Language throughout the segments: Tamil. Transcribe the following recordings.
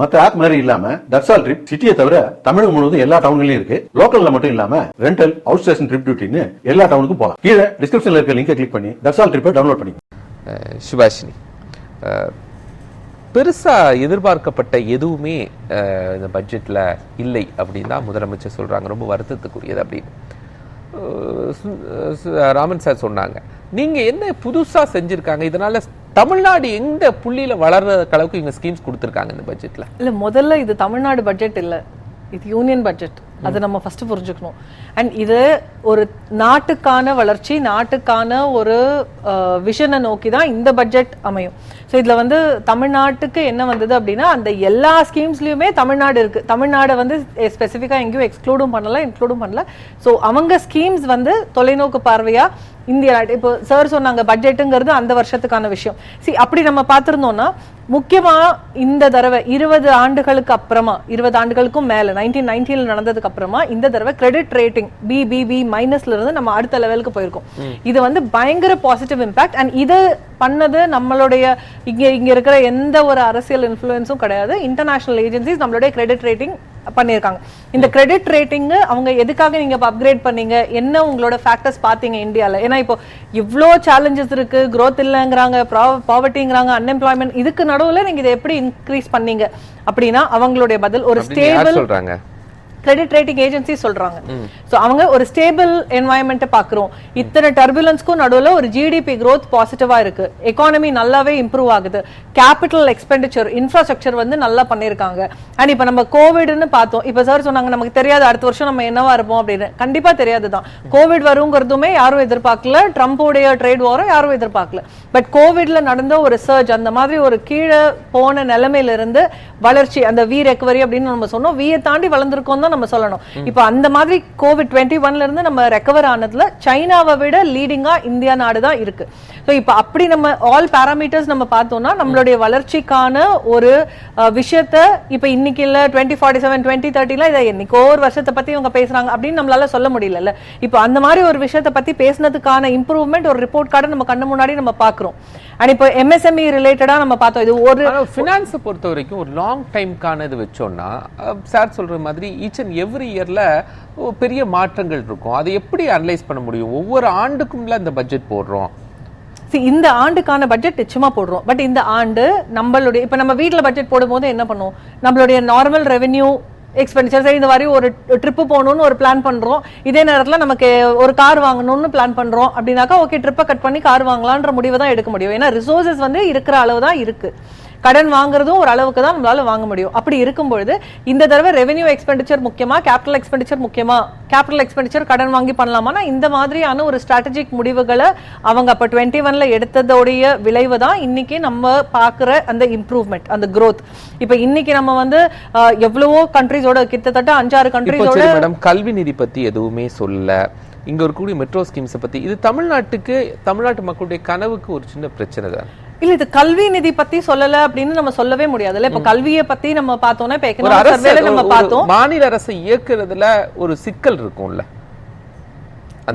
மற்ற ஆப் மாதிரி இல்லாம தர்சால் ட்ரிப் சிட்டியை தவிர தமிழகம் முழுவதும் எல்லா டவுன்லயும் இருக்கு. லோக்கல்ல மட்டும் இல்லாம ரெண்டல் அவுட் ஸ்டேஷன் ட்ரிப் டியூட்டின்னு எல்லா டவுனுக்கும் போகலாம் கீழே டிஸ்கிரிப்ஷன்ல இருக்க லிங்கை கிளிக் பண்ணி தட்சால் ட்ரிப்பை டவுன்லோட் பண்ணி சுபாஷினி பெருசாக எதிர்பார்க்கப்பட்ட எதுவுமே இந்த பட்ஜெட்டில் இல்லை அப்படின்னு தான் முதலமைச்சர் சொல்கிறாங்க ரொம்ப வருத்தத்துக்குரியது அப்படின்னு. ராமன் சார் சொன்னாங்க. நீங்கள் என்ன புதுசாக செஞ்சுருக்காங்க? இதனால் தமிழ்நாடு எந்த புள்ளியில வளர்ற அளவுக்கு இவங்க ஸ்கீம்ஸ் கொடுத்துருக்காங்க இந்த பட்ஜெட்ல இல்ல முதல்ல இது தமிழ்நாடு பட்ஜெட் இல்ல. இது யூனியன் பட்ஜெட் அதை நம்ம ஃபர்ஸ்ட் புரிஞ்சுக்கணும். அண்ட் இது ஒரு நாட்டுக்கான வளர்ச்சி நாட்டுக்கான ஒரு விஷனை நோக்கி தான் இந்த பட்ஜெட் அமையும். ஸோ இதில் வந்து தமிழ்நாட்டுக்கு என்ன வந்தது அப்படின்னா அந்த எல்லா ஸ்கீம்ஸ்லையுமே தமிழ்நாடு இருக்கு. தமிழ்நாடை வந்து ஸ்பெசிஃபிக்காக எங்கேயும் எக்ஸ்க்ளூடும் பண்ணல இன்க்ளூடும் பண்ணல. ஸோ அவங்க ஸ்கீம்ஸ் வந்து தொலைநோக்கு பார்வையாக இந்திய நாட்டு இப்போ சார் சொன்னாங்க பட்ஜெட்டுங்கிறது அந்த வருஷத்துக்கான விஷயம். சி அப்படி நம்ம பார்த்திருந்தோம்னா முக்கியமா இந்த தடவை இருபது ஆண்டுகளுக்கு அப்புறமா இருபது ஆண்டுகளுக்கும் மேல நைன்டீன் நைன்டீன்ல நடந்ததுக்கு அப்புறமா இந்த தடவை கிரெடிட் ரேட்டிங் பிபிபி மைனஸ்ல இருந்து நம்ம அடுத்த லெவலுக்கு போயிருக்கோம். இது வந்து பயங்கர பாசிட்டிவ் இம்பாக்ட் அண்ட் இது பண்ணது நம்மளுடைய இங்க இங்க இருக்கிற எந்த ஒரு அரசியல் இன்ஃப்ளூயன்ஸும் கிடையாது. இன்டர்நேஷனல் ஏஜென்சிஸ் நம்மளுடைய கிரெடிட் ரேட்டிங் பண்ணியிருக்காங்க. இந்த கிரெடிட் ரேட்டிங் அவங்க எதுக்காக நீங்க அப்கிரேட் பண்ணீங்க? என்ன உங்களோட ஃபேக்டர்ஸ் பாத்தீங்க இந்தியால? ஏன்னா இப்போ இவ்ளோ சேலஞ்சஸ் இருக்கு growth இல்லைங்கிறாங்க பாவர்ட்டிங்கிறாங்க அன்எம்ப்ளாய்மெண்ட் இதுக்கு நடுவுல நீங்க இதை எப்படி இன்க்ரீஸ் பண்ணீங்க? அப்படின்னா அவங்களுடைய பதில் ஒரு ஸ்டேபிள் சொல்றாங்க? கிரெடிட் ரேட்டிங் ஏஜென்சி சொல்றாங்க. சோ அவங்க ஒரு ஸ்டேபிள் என்வாயன்மெண்ட் பாக்குறோம். இத்தனை டர்புலன்ஸ்க்கும் நடுவுல ஒரு ஜிடிபி growth பாசிட்டிவா இருக்கு. எக்கானமி நல்லாவே இம்ப்ரூவ் ஆகுது. கேபிட்டல் எக்ஸ்பெண்டிச்சர் இன்ஃப்ராஸ்ட்ரக்சர் வந்து நல்லா பண்ணிருக்காங்க அண்ட் இப்ப நம்ம கோவிட்னு பார்த்தோம். இப்ப சார் சொன்னாங்க நமக்கு தெரியாது அடுத்த வருஷம் நம்ம என்னவா இருப்போம்? அப்படின்னு. கண்டிப்பா தெரியாதுதான் கோவிட் வருங்கிறதுமே யாரும் எதிர்பார்க்கல. ட்ரம்ப்போடைய ட்ரேட் வாரம் யாரும் எதிர்பார்க்கல. பட் கோவிட்ல நடந்த ஒரு சர்ஜ் அந்த மாதிரி ஒரு கீழே போன நிலைமையில இருந்து வளர்ச்சி அந்த வி ரெக்கவரி அப்படின்னு நம்ம சொன்னோம். வியை தாண்டி வளர்ந்துருக்கோம் தான் தான் நம்ம சொல்லணும். இப்போ அந்த மாதிரி கோவிட் டுவெண்ட்டி ஒன்ல இருந்து நம்ம ரெக்கவர் ஆனதுல சைனாவை விட லீடிங்கா இந்தியா நாடு தான் இருக்கு. ஸோ இப்போ அப்படி நம்ம ஆல் பேராமீட்டர்ஸ் நம்ம பார்த்தோம்னா நம்மளுடைய வளர்ச்சிக்கான ஒரு விஷயத்த இப்போ இன்னைக்கு இல்லை டுவெண்ட்டி ஃபார்ட்டி செவன் டுவெண்ட்டி தேர்ட்டிலாம் இதை என்னைக்கோ ஒரு வருஷத்தை பத்தி இவங்க பேசுறாங்க அப்படின்னு நம்மளால சொல்ல முடியல இப்போ அந்த மாதிரி ஒரு விஷயத்தை பத்தி பேசினதுக்கான இம்ப்ரூவ்மெண்ட் ஒரு ரிப்போர்ட் கார்டை நம்ம கண்ணு முன்னாடி நம்ம பாக்குறோம் அண்ட் இப்போ எம்எஸ்எம்இ ரிலேட்டடா நம்ம பார்த்தோம். இது ஒரு ஃபினான்ஸை பொறுத்த வரைக்கும் ஒரு லாங் டைம்க்கான இது வச்சோம்னா சார் சொல்ற மாதிரி ஈச் அண்ட் எவ்ரி இயரில் பெரிய மாற்றங்கள் இருக்கும். அதை எப்படி அனலைஸ் பண்ண முடியும்? ஒவ்வொரு ஆண்டுக்கும்ல இந்த பட்ஜெட் போடுறோம். இந்த ஆண்டுக்கான பட்ஜெட் நிச்சயமா போடுறோம். பட் இந்த ஆண்டு நம்மளுடைய இப்போ நம்ம வீட்டில் பட்ஜெட் போடும்போது என்ன பண்ணுவோம்? நம்மளுடைய நார்மல் ரெவென்யூ எக்ஸ்பெண்டிச்சர் சரி இந்த மாதிரி ஒரு ட்ரிப்பு போகணும்னு ஒரு பிளான் பண்றோம். இதே நேரத்தில் நமக்கு ஒரு கார் வாங்கணும்னு பிளான் பண்றோம். அப்படின்னாக்கா ஓகே ட்ரிப்பை கட் பண்ணி கார் வாங்கலான்ற முடிவை தான் எடுக்க முடியும். ஏன்னா ரிசோர்சஸ் வந்து இருக்கிற அளவு தான் இருக்குது கடன் வாங்குறதும் ஒரு அளவுக்கு தான் நம்மளால வாங்க முடியும். அப்படி இருக்கும் பொழுது இந்த தடவை ரெவென்யூ எக்ஸ்பெண்டிச்சர் முக்கியமா கேபிட்டல் எக்ஸ்பெண்டிச்சர் முக்கியமா? கேபிட்டல் எக்ஸ்பெண்டிச்சர் கடன் வாங்கி பண்ணலாமானா இந்த மாதிரியான ஒரு ஸ்ட்ராட்டஜிக் முடிவுகளை அவங்க அப்ப டுவெண்ட்டி ஒன்ல எடுத்ததோடைய விளைவு தான் இன்னைக்கு நம்ம பாக்குற அந்த இம்ப்ரூவ்மெண்ட் அந்த growth. இப்ப இன்னைக்கு நம்ம வந்து எவ்வளவோ கண்ட்ரிஸோட கிட்டத்தட்ட அஞ்சாறு கண்ட்ரிஸோட மேடம் கல்வி நிதி பத்தி எதுவுமே சொல்லல. இங்க இருக்கக்கூடிய மெட்ரோ ஸ்கீம்ஸை பத்தி இது தமிழ்நாட்டுக்கு தமிழ்நாட்டு மக்களுடைய கனவுக்கு ஒரு சின்ன பிரச்சனை தான். இல்ல இது கல்வி நிதி பத்தி சொல்லல அப்படின்னு நம்ம சொல்லவே முடியாதுல்ல. இப்ப கல்வியை பத்தி நம்ம பார்த்தோம்னா இப்ப நம்ம பார்த்தோம். மாநில அரசை இயக்குறதுல ஒரு சிக்கல் இருக்கும்ல.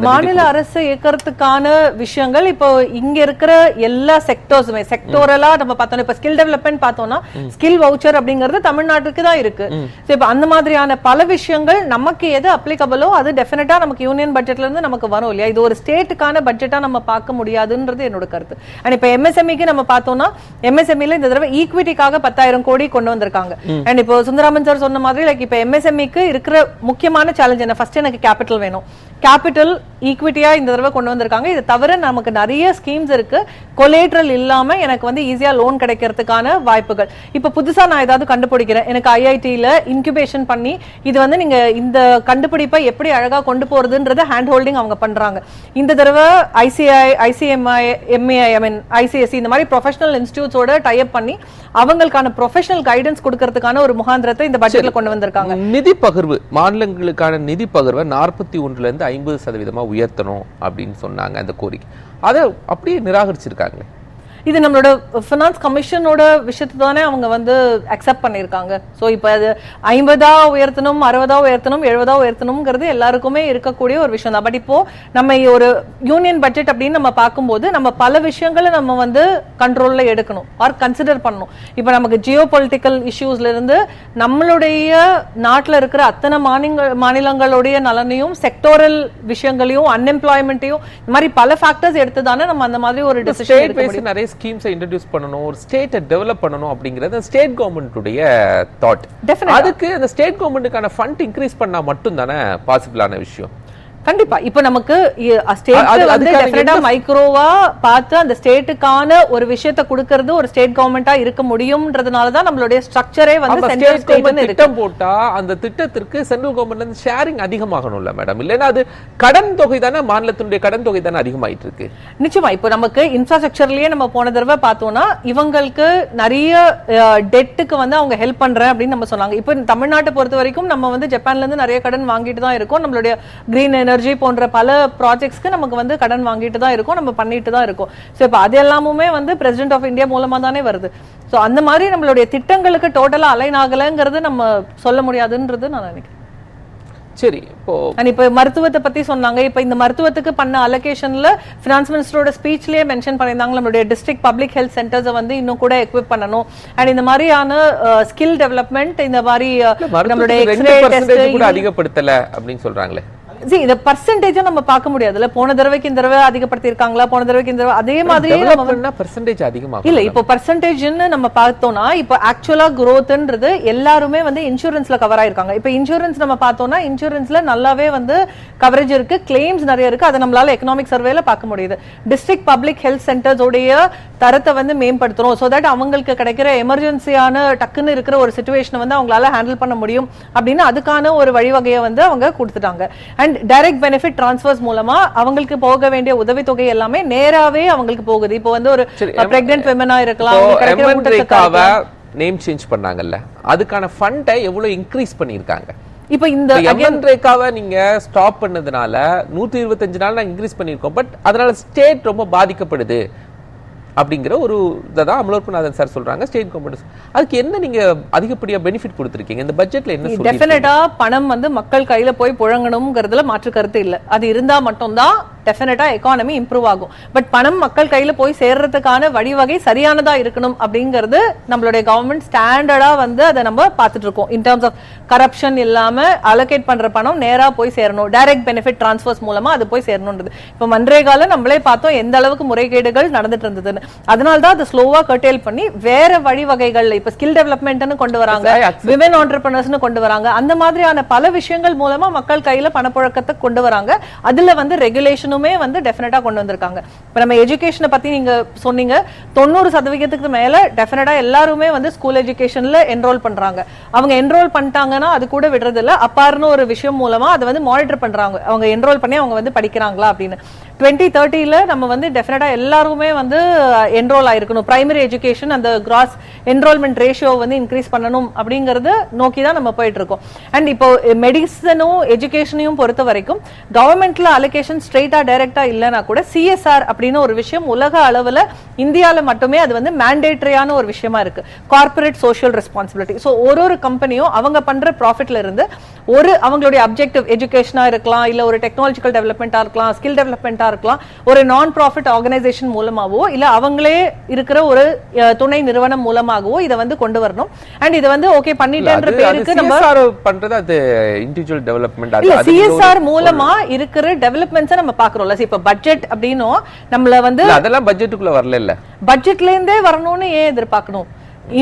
மாநில அரசு இயக்கறதுக்கான விஷயங்கள் இப்போ இங்க இருக்கிற எல்லா செக்டர்ஸுமே செக்டோரலா நம்ம பார்த்தோம் இப்ப ஸ்கில் டெவலப்மெண்ட் பார்த்தோம்னா ஸ்கில் வவுச்சர் அப்படிங்கிறது தமிழ்நாட்டுக்கு தான் இருக்கு. இப்ப அந்த மாதிரியான பல விஷயங்கள் நமக்கு எது அப்ளிகபிளோ அது டெஃபினட்டா நமக்கு யூனியன் பட்ஜெட்ல இருந்து நமக்கு வரும் இல்லையா? இது ஒரு ஸ்டேட்டுக்கான பட்ஜெட்டா நம்ம பார்க்க முடியாதுன்றது என்னோட கருத்து. அண்ட் இப்ப எம்எஸ்எம்இக்கு நம்ம பார்த்தோம்னா எம்எஸ்எம்இல இந்த தடவை ஈக்விட்டிக்காக பத்தாயிரம் கோடி கொண்டு வந்திருக்காங்க. அண்ட் இப்போ சுந்தராமன் சார் சொன்ன மாதிரி லைக் இப்ப எம்எஸ்எம்இக்கு இருக்கிற முக்கியமான சேலஞ்ச் என்ன? ஃபர்ஸ்ட் எனக்கு கேபிட்டல் வேணும். கேபிட்டல் ஈக்விட்டியா இந்த தடவை கொண்டு வந்திருக்காங்க. இது தவிர நமக்கு நிறைய ஸ்கீம்ஸ் இருக்கு. கொலேட்ரல் இல்லாம எனக்கு வந்து ஈஸியா லோன் கிடைக்கிறதுக்கான வாய்ப்புகள். இப்ப புதுசா நான் ஏதாவது கண்டுபிடிக்கிறேன். எனக்கு ஐஐடியில இன்குபேஷன் பண்ணி இது வந்து நீங்க இந்த கண்டுபிடிப்பை எப்படி அழகா கொண்டு போறதுன்றத ஹேண்ட் ஹோல்டிங் அவங்க பண்றாங்க. இந்த தடவை ICI ICMI MAI I mean ICSC இந்த மாதிரி ப்ரொஃபஷனல் இன்ஸ்டியூட்ஸோட டைப் பண்ணி அவங்களுக்கான ப்ரொஃபஷனல் கைடன்ஸ் கொடுக்கறதுக்கான ஒரு முகாந்திரத்தை இந்த பட்ஜெட்ல கொண்டு வந்திருக்காங்க. நிதி பகிர்வு மாநிலங்களுக்கான நிதி பகிர்வை நாற்பத்தி ஒன்றுல இருந்து ஐம்பது சதவீதமா. உயர்த்தணும் அப்படின்னு சொன்னாங்க அந்த கோரிக்கை. அதை அப்படியே நிராகரிச்சிருக்காங்களே. இது நம்மளோட ஃபினான்ஸ் கமிஷனோட விஷயத்தை தானே அவங்க வந்து அக்செப்ட் பண்ணியிருக்காங்க. ஸோ இப்போ அது ஐம்பதா உயர்த்தணும் அறுபதா உயர்த்தணும் எழுபதா உயர்த்தணுங்கிறது எல்லாருக்குமே இருக்கக்கூடிய ஒரு விஷயம் தான். பட் இப்போ நம்ம ஒரு யூனியன் பட்ஜெட் அப்படின்னு நம்ம பார்க்கும்போது நம்ம பல விஷயங்களை நம்ம வந்து கண்ட்ரோல்ல எடுக்கணும் ஆர் கன்சிடர் பண்ணணும். இப்போ நமக்கு ஜியோ பொலிட்டிக்கல் இஷ்யூஸ்ல இருந்து நம்மளுடைய நாட்டில் இருக்கிற அத்தனை மாநில மாநிலங்களுடைய நலனையும் செக்டோரல் விஷயங்களையும் அன்எம்ப்ளாய்மெண்ட்டையும் இந்த மாதிரி பல ஃபேக்டர்ஸ் எடுத்து தானே நம்ம அந்த மாதிரி ஒரு டிசிஷன் நிறைய ஸ்கீம்ஸை இன்ட்ரடியூஸ் பண்ணணும் ஒரு ஸ்டேட்டை டெவலப் பண்ணணும் அப்படிங்கிறது ஸ்டேட் கவர்மெண்ட்டுடைய தாட். அதுக்கு அந்த ஸ்டேட் கவர்மெண்ட்டுக்கான ஃபண்ட் இன்க்ரீஸ் பண்ணா மட்டும் தானே பாசிபிளான விஷயம் கண்டிப்பா. இப்ப நமக்கு ஸ்டேட் வந்து டெஃபினட்டா மைக்ரோவா பார்த்து அந்த ஸ்டேட்டுக்கான ஒரு விஷயத்தை கொடுக்கறது ஒரு ஸ்டேட் கவர்மெண்டா இருக்க முடியும்ன்றதுனால தான் நம்மளுடைய ஸ்ட்ரக்சரே வந்து சென்ட்ரல் ஸ்டேட்னு திட்டம் போட்டா அந்த திட்டத்திற்கு சென்ட்ரல் கவர்மெண்ட்ல இருந்து ஷேரிங் அதிகமாகணும்ல மேடம் இல்லைன்னா அது கடன் தொகை தானே மாநிலத்தினுடைய கடன் தொகை தானே அதிகமாயிட்டு இருக்கு. நிச்சயமா. இப்போ நமக்கு இன்ஃப்ராஸ்ட்ரக்சர்லயே நம்ம போன தடவை பார்த்தோம்னா இவங்களுக்கு நிறைய டெட்டுக்கு வந்து அவங்க ஹெல்ப் பண்றேன் அப்படின்னு நம்ம சொன்னாங்க. இப்போ தமிழ்நாட்டை பொறுத்த வரைக்கும் நம்ம வந்து ஜப்பான்ல இருந்து நிறைய கடன் வாங்கிட்டு தான் இருக்கோம். நம்மளுடைய கிரீன் எனர்ஜி போன்ற பல ப்ராஜெக்ட்ஸ்க்கு நமக்கு வந்து கடன் வாங்கிட்டு தான் இருக்கோம் நம்ம பண்ணிட்டு தான் இருக்கோம். ஸோ இப்போ அது எல்லாமுமே வந்து பிரசிடென்ட் ஆஃப் இந்தியா மூலமா தானே வருது. ஸோ அந்த மாதிரி நம்மளுடைய திட்டங்களுக்கு டோட்டலா அலைன் ஆகலைங்கிறது நம்ம சொல்ல முடியாதுன்றது நான் நினைக்கிறேன். சரி இப்போ இப்போ மருத்துவத்தை பத்தி சொன்னாங்க. இப்போ இந்த மருத்துவத்துக்கு பண்ண அலோகேஷன்ல ஃபினான்ஸ் மினிஸ்டரோட ஸ்பீச்லயே மென்ஷன் பண்ணியிருந்தாங்க. நம்மளுடைய டிஸ்ட்ரிக்ட் பப்ளிக் ஹெல்த் சென்டர்ஸை வந்து இன்னும் கூட எக்விப் பண்ணணும். அண்ட் இந்த மாதிரியான ஸ்கில் டெவலப்மெண்ட் இந்த மாதிரி நம்மளுடைய அதிகப்படுத்தல அப்படின்னு சொல்றாங்களே. See இந்த பர்சன்டேஜும் நம்ம பார்க்க முடியாதுல்ல. போன தடவைக்கு இந்த தடவை அதிகப்படுத்தி இருக்காங்களா போன தடவைக்கு இந்த தடவை அதே மாதிரி நம்ம பர்சன்டேஜ் அதிகமாகும் இல்ல இப்போ பர்சன்டேஜ்னு நம்ம பார்த்தோம்னா இப்போ ஆக்சுவலா growthன்றது எல்லாருமே வந்து இன்சூரன்ஸ்ல கவர் ஆயிருக்காங்க. இப்போ இன்சூரன்ஸ் நம்ம பார்த்தோம்னா இன்சூரன்ஸ்ல நல்லாவே வந்து கவரேஜ் இருக்கு கிளைம்ஸ் நிறைய இருக்கு. அதை நம்மளால எக்கனாமிக் சர்வேல பார்க்க முடியுது. டிஸ்ட்ரிக்ட் பப்ளிக் ஹெல்த் சென்டர்ஸ் உடைய தரத்தை வந்து மேம்படுத்துறோம். ஸோ தட் அவங்களுக்கு கிடைக்கிற எமர்ஜென்சியான டக்குன்னு இருக்கிற ஒரு சுச்சுவேஷனை வந்து அவங்களால ஹேண்டில் பண்ண முடியும். அப்படின்னு அதுக்கான ஒரு வழிவகையை வந்து அவங்க கொடுத்துட்டாங்க. அண்ட் டைரக்ட் பெனிஃபிட் டிரான்ஸ்ஃபர்ஸ் மூலமா அவங்களுக்கு போக வேண்டிய உதவித்தொகை எல்லாமே நேராவே அவங்களுக்கு போகுது. இப்போ வந்து ஒரு பிரெக்னென்ட் விமனா இருக்கலாம். நேம் சேஞ்ச் பண்ணாங்கல்ல அதுக்கான ஃபண்டை எவ்வளவு இன்க்ரீஸ் பண்ணிருக்காங்க இப்போ இந்த எம்என் ரேகாவை நீங்க ஸ்டாப் பண்ணதுனால நூத்தி இருபத்தஞ்சு நாள் நாங்க இன்க்ரீஸ் பண்ணிருக்கோம் பட் அதனால ஸ்டேட் ரொம்ப பாதிக்கப்படுது. அப்படிங்கிற ஒரு இதை தான் அமலோர்குநாதன் சார் சொல்றாங்க ஸ்டேட் கவர்மெண்ட் அதுக்கு என்ன நீங்க அதிகப்படியா பெனிஃபிட் கொடுத்துருக்கீங்க? இந்த பட்ஜெட்ல என்ன டெஃபினட்டா பணம் வந்து மக்கள் கையில போய் புழங்கணுங்கிறதுல மாற்று கருத்து இல்ல. அது இருந்தா மட்டும்தான் டெஃபினட்டா எக்கானமி இம்ப்ரூவ் ஆகும். பட் பணம் மக்கள் கையில போய் சேர்றதுக்கான வழிவகை சரியானதா இருக்கணும் அப்படிங்கிறது நம்மளுடைய கவர்மெண்ட் ஸ்டாண்டர்டா வந்து அதை நம்ம பார்த்துட்டு இருக்கோம். இன் டர்ம்ஸ் ஆஃப் கரப்ஷன் இல்லாம அலோகேட் பண்ற பணம் நேரா போய் சேரணும். டைரக்ட் பெனிஃபிட் டிரான்ஸ்ஃபர்ஸ் மூலமா அது போய் சேரணுன்றது. இப்போ மன்ரேகால நம்மளே பார்த்தோம் எந்த அளவுக்கு முறைகேடுகள் நடந்துட்டு இருந்ததுன்னு. அதனால தான் அதை ஸ்லோவா கர்டேல் பண்ணி வேற வழிவகைகள்ல இப்ப ஸ்கில் டெவலப்மெண்ட்னு கொண்டு வராங்க. விமன் ஆண்டர்பிரினர்ஸ்னு கொண்டு வராங்க. அந்த மாதிரியான பல விஷயங்கள் மூலமா மக்கள் கையில பணப்புழக்கத்தை கொண்டு வராங்க. அதுல வந்து ரெகுலேஷனுமே வந்து டெஃபினட்டா கொண்டு வந்திருக்காங்க. இப்போ நம்ம எஜுகேஷனை பத்தி நீங்க சொன்னீங்க தொண்ணூறு சதவிகிதத்துக்கு மேல டெஃபினட்டா எல்லாருமே வந்து ஸ்கூல் எஜுகேஷன்ல என்ரோல் பண்றாங்க. அவங்க என்ரோல் பண்ணிட்டாங்கன்னா அது கூட விடுறது இல்ல அப்பார்னு ஒரு விஷயம் மூலமா அதை வந்து மானிட்டர் பண்றாங்க. அவங்க என்ரோல் பண்ணி அவங்க வந்து படிக்கிறாங்களா அப்படின்னு. டுவெண்ட்டி தேர்ட்டியில் நம்ம வந்து டெஃபினட்டாக எல்லாருமே வந்து என்ரோல் ஆயிருக்கணும். பிரைமரி எஜுகேஷன் அந்த கிராஸ் என்ரோல்மெண்ட் ரேஷியோ வந்து இன்க்ரீஸ் பண்ணணும் அப்படிங்கிறது நோக்கி தான் நம்ம போயிட்டு இருக்கோம் அண்ட் இப்போ மெடிசனும் எஜுகேஷனையும் பொறுத்த வரைக்கும் கவர்மெண்ட்ல அலோகேஷன் ஸ்ட்ரெயிட்டா டைரக்டா இல்லைனா கூட சிஎஸ்ஆர் அப்படின்னு ஒரு விஷயம் உலக அளவில் இந்தியாவில் மட்டுமே அது வந்து மேண்டேட்ரியான ஒரு விஷயமா இருக்கு. கார்ப்பரேட் சோஷியல் ரெஸ்பான்சிபிலிட்டி ஸோ ஒரு ஒரு கம்பெனியும் அவங்க பண்ற ப்ராஃபிட்ல இருந்து ஒரு அவங்களுடைய அப்ஜெக்டிவ் எஜுகேஷனா இருக்கலாம் இல்ல ஒரு டெக்னாலஜிக்கல் டெவலப்மெண்டா இருக்கலாம் ஸ்கில் டெவலப்மெண்டா இருக்கலாம். ஒரு நான் ப்ராஃபிட் ஆர்கனைசேஷன் மூலமாகவோ இல்ல அவங்களே இருக்கிற ஒரு துணை நிறுவனம் மூலமாகவோ இதை வந்து கொண்டு வரணும். அண்ட் இதை வந்து ஓகே பண்ணிட்டேன்ற பேருக்கு நம்ம பண்றது அது இண்டிவிஜுவல் டெவலப்மெண்ட் இல்ல சிஎஸ்ஆர் மூலமா இருக்கிற டெவலப்மெண்ட்ஸை நம்ம பாக்குறோம்ல இப்ப பட்ஜெட் அப்படின்னும் நம்மள வந்து அதெல்லாம் பட்ஜெட்டுக்குள்ள வரல இல்ல. பட்ஜெட்ல இருந்தே வரணும்னு ஏன் எதிர்பார்க்கணும்?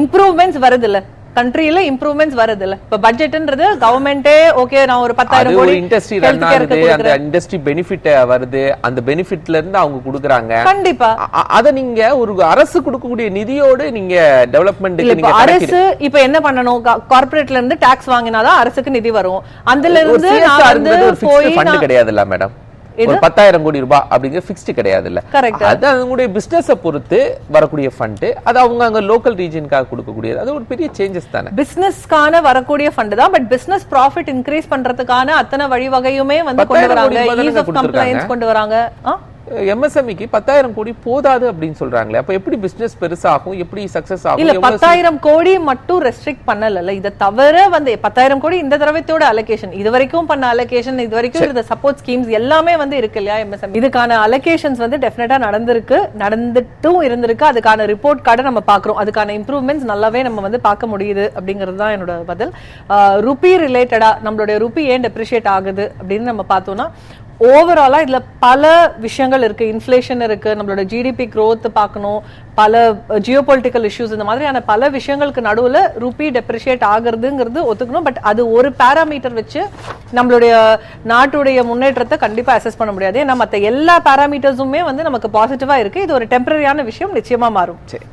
இம்ப்ரூவ்மெண்ட்ஸ் வருது இல்ல கண்ட்ரியில இம்ப்ரூவ்மெண்ட்ஸ் வருது இல்ல இப்ப பட்ஜெட்ன்றது கவர்மெண்டே ஓகே நான் ஒரு பத்தாயிரம் கோடி இண்டஸ்ட்ரி ரன் ஆகுது அந்த. இண்டஸ்ட்ரி பெனிஃபிட் வருது அந்த பெனிஃபிட்ல இருந்து அவங்க கொடுக்குறாங்க. கண்டிப்பா. அத நீங்க ஒரு அரசு கொடுக்கக்கூடிய நிதியோடு நீங்க இப்ப நீங்க அரசு இப்ப என்ன பண்ணணும்? கார்பரேட்ல இருந்து டாக்ஸ் வாங்கினாதான் அரசுக்கு நிதி வரும். அதுல இருந்து நான் வந்து போய் கிடையாதுல்ல மேடம்? ஒரு பத்தாயிரம் கோடி ரூபாய் அப்படிங்கிற ஃபிக்ஸ்டு கிடையாது இல்ல. அது அவங்களுடைய பிசினஸ பொறுத்து வரக்கூடிய ஃபண்ட் அது அவங்க அங்க லோக்கல் ரீஜனுக்காக கொடுக்கக்கூடியது. அது ஒரு பெரிய சேஞ்சஸ் தானே. பிசினஸ்க்கான வரக்கூடிய ஃபண்ட் தான் பட் பிசினஸ் ப்ராஃபிட் இன்க்ரீஸ் பண்றதுக்கான அத்தனை வழிவகையுமே வந்து கொண்டு வராங்க. ஈஸ் ஆஃப் கொண்டு வராங்க? எம்எஸ்எம்இக்கு பத்தாயிரம் கோடி போதாது அப்படின்னு சொல்றாங்களே. அப்ப எப்படி பிசினஸ் பெருசாகும்? எப்படி சக்சஸ் ஆகும்? இல்ல பத்தாயிரம் கோடி மட்டும் ரெஸ்ட்ரிக்ட் பண்ணல இதை தவிர வந்து பத்தாயிரம் கோடி இந்த தடவைத்தோட அலோகேஷன் இது வரைக்கும் பண்ண அலோகேஷன் இது வரைக்கும் இருந்த சப்போர்ட் ஸ்கீம்ஸ் எல்லாமே வந்து இருக்கு இல்லையா எம்எஸ்எம் இதுக்கான அலோகேஷன்ஸ் வந்து டெஃபினட்டா நடந்திருக்கு. நடந்துட்டும் இருந்திருக்கு. அதுக்கான ரிப்போர்ட் கார்டை நம்ம பாக்குறோம் அதுக்கான இம்ப்ரூவ்மெண்ட்ஸ் நல்லாவே நம்ம வந்து பார்க்க முடியுது அப்படிங்கிறது தான் என்னோட பதில். ருபி ரிலேட்டடா நம்மளுடைய ருபி ஏன் டெப்ரிஷியேட் ஆகுது அப்படின்னு நம்ம பார்த்தோம்னா ஓவராலாக இதில் பல விஷயங்கள் இருக்குது இன்ஃப்ளேஷன் இருக்குது நம்மளோட ஜிடிபி க்ரோத் பார்க்கணும் பல ஜியோ பொலிட்டிக்கல் இஷ்யூஸ் இந்த மாதிரியான பல விஷயங்களுக்கு நடுவில் ருபி டெப்ரிஷியேட் ஆகுறதுங்கிறது ஒத்துக்கணும். பட் அது ஒரு பேராமீட்டர் வச்சு நம்மளுடைய நாட்டுடைய முன்னேற்றத்தை கண்டிப்பாக அசஸ் பண்ண முடியாது. ஏன்னா மற்ற எல்லா பேராமீட்டர்ஸுமே வந்து நமக்கு பாசிட்டிவாக இருக்குது இது ஒரு டெம்பரரியான விஷயம் நிச்சயமாக மாறும். சரி.